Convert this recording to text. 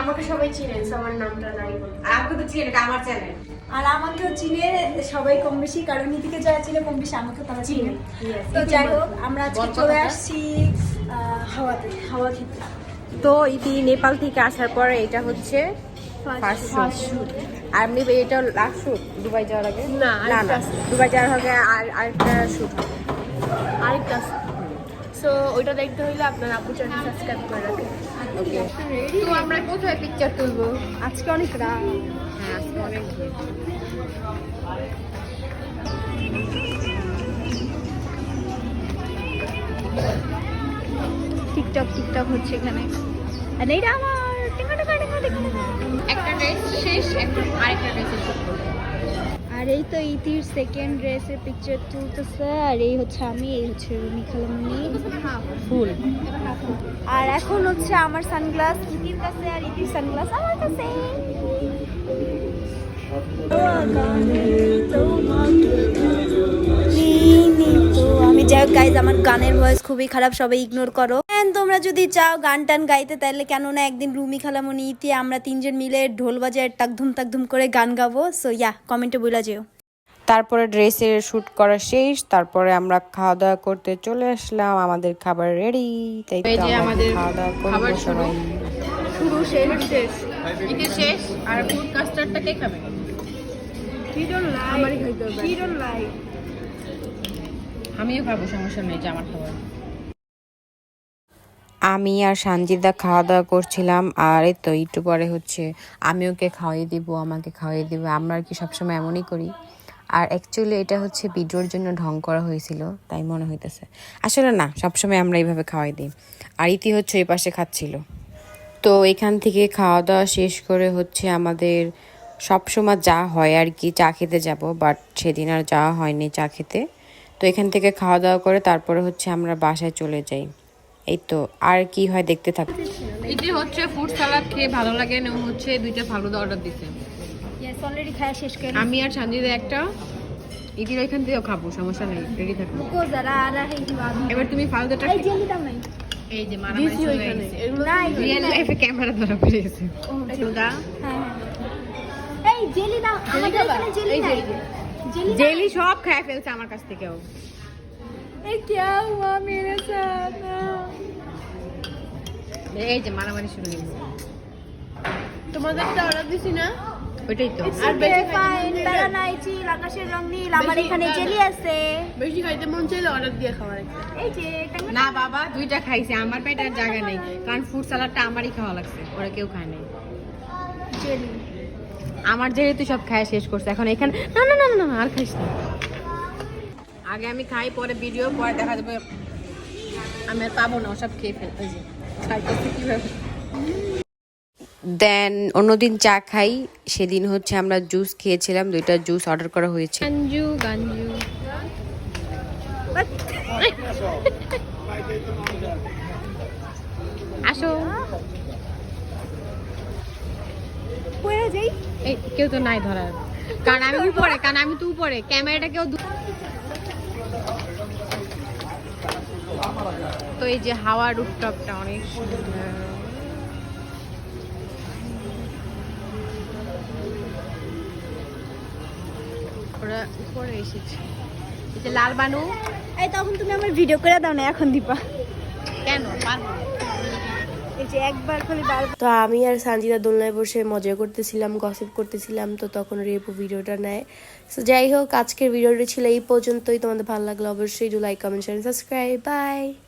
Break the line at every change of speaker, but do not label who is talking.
আমাকে সবাই চিনেন আমার নামটা নাই
আমাকে তো চিনি আমার চ্যানেল
আর আমাকেও চিনে সবাই কম বেশি কারণ নীতিকে যারা চিনে কম বেশি আমাকেও তারা চিনে। তো যাই হোক আমরা আজকে চলে আসছি হাওয়াতে হাওয়া খেতে
তো ইতি নেপাল থেকে আসার পরে এটা হচ্ছে ফার্স্ট শুট আর এমনি এটা লাস্ট শুট দুবাই যাওয়ার আগে?
না,
দুবাই যাওয়ার আগে আর আরেকটা শুট হবে।
আরেকটা সো ওইটা দেখতে হইলে আপনার আপু চ্যানেল সাবস্ক্রাইব করে রাখেন।
ওকে তো আমরা কোথায় পিকচার তুলবো?
আজকে অনেক রাত।
হ্যাঁ আজকে অনেক
টিকটক টিকটক হচ্ছে এখানে। আর এইটা আমার।
একটা ড্রেস শেষ এখন আরেকটা ড্রেসের শুট করব
আর এই তো ইতির সেকেন্ড ড্রেসের পিকচার তুলতেছে আর এই হচ্ছে আমি এই হচ্ছে রুমি খালামনি।
ফুল।
আর এখন হচ্ছে আমার সানগ্লাস ইতির কাছে আর ইতির সানগ্লাস আমার কাছে। তো হোক গাইজ আমার গানের ভয়েস খুবই খারাপ সবাই ইগনোর করো। And তোমরা যদি চাও গান টান গাইতে তাহলে কেন না একদিন রুমি খালামনি ইতি আমরা তিনজন মিলে ঢোল বাজায় টাকধুম টাকধুম করে গান গাবো। সো ইয়া কমেন্টে বলে যেও।
তারপরে ড্রেসের শুট করা শেষ তারপরে আমরা খাওয়া দাওয়া করতে চলে আসলাম আমাদের খাবার রেডি তাই তো
আমাদের
খাওয়া দাওয়া করব
শুরু।
সবাই।
শুরু। শেষ। শেষ। এটা শেষ। আর ফুড কাস্টার্ডটা কে খাবে? আমারই খাইতে হবে। আমিও খাব, সমস্যা নেই যে আমার খাবার।
আমি আর সানজিদা খাওয়া দাওয়া করছিলাম, আর এই তো একটু পরে হচ্ছে আমি ওকে খাওয়াই দিব, আমাকে খাওয়াই দিব, আমরা আর কি সবসময় এমনই করি। আর অ্যাকচুয়ালি এটা হচ্ছে ভিডিওর জন্য ঢং করা হয়েছিল, তাই মনে হইতেছে। আসলে না, সবসময় আমরা এইভাবে খাওয়াই দিই। আর ইতি হচ্ছে এই পাশে খাচ্ছিল। তো এখান থেকে খাওয়া দাওয়া শেষ করে হচ্ছে আমাদের সবসময় যা হয় আর কি, চা খেতে যাব বাট সেদিন আর যাওয়া হয়নি চা খেতে। তো এখান থেকে খাওয়া দাওয়া করে তারপরে হচ্ছে আমরা বাসায় চলে যাই। এই তো আর কি হয় দেখতে থাক।
এটি হচ্ছে ফুড সালাদ খেয়ে ভালো লাগে না হচ্ছে দুইটা ফালুদা অর্ডার দিছে।
ইয়েস অলরেডি খাওয়া শেষ করে
আমি আর সঞ্জিদা একটা ইতির এখান থেকেও খাব সমস্যা নেই রেডি থাকব
রুকো যারা আর এই দিওয়ানি
এবার তুমি ফালুদাটা
এই জেলি দাও নাই।
এই যে মারামারি চলে গেছে রিয়েল লাইফে ক্যামেরা ধরা পড়েছে ফালুদা
হ্যাঁ হ্যাঁ। এই জেলি দাও আমাদের এখানে জেলি
এই যে,
নাই।
এই যে।
জেলি
সব খায় ফেলছে আমার কাছ থেকেও।
এই
যে মারামারি শুরু হয়েছে
তোমাদেরটা অর্ডার দিছি না?
ওইটাই তো।
আর বেশি ফাইন তারা নাই চিল রং নীল আমার এখানে জেলি আছে।
বেশি খাইতে মন চাইলে অর্ডার দিয়ে খাওয়ার
এই যে
না বাবা দুইটা খাইছে আমার পেটে আর জায়গা নেই। কারণ ফুড সালাডটা আমারই খাওয়া লাগছে ওরা কেউ খায় নাই।
জেলি।
আমার যেহেতু সব খায় শেষ করছে এখন এখানে না না না না, আর খাইস না। আগে আমি খাই পরে ভিডিও পরে দেখা যাবে। আমি আর পাবো না ওসব খেয়ে ফেলতে যে খাইতেছে কীভাবে?
দেন অন্যদিন চা খাই। সেদিন হচ্ছে আমরা জুস খেয়েছিলাম দুইটা জুস অর্ডার করা হয়েছে।
গাঞ্জু গাঞ্জু। আসো।
যাই?
এই কেউ তো নাই ধরার। কারণ আমি উপরে কারণ আমি তো উপরে। ক্যামেরাটা কেউ তো এই যে হাওয়া অনেক সুন্দর। ওরা উপরে এসেছে। এই যে লাল বানু।
এই তখন তুমি আমার ভিডিও করে দাও না এখন দিপা
কেন? পারব না।
এই যে একবার খালি বার
তো আমি আর সানজিদা দোলনায় বসে মজা করতেছিলাম গসিপ করতেছিলাম, তো তখন রেপু ভিডিওটা নেয়। তো যাই হোক, আজকের ভিডিওটা ছিল এই পর্যন্তই। তোমাদের ভালো লাগল অবশ্যই do like comment subscribe bye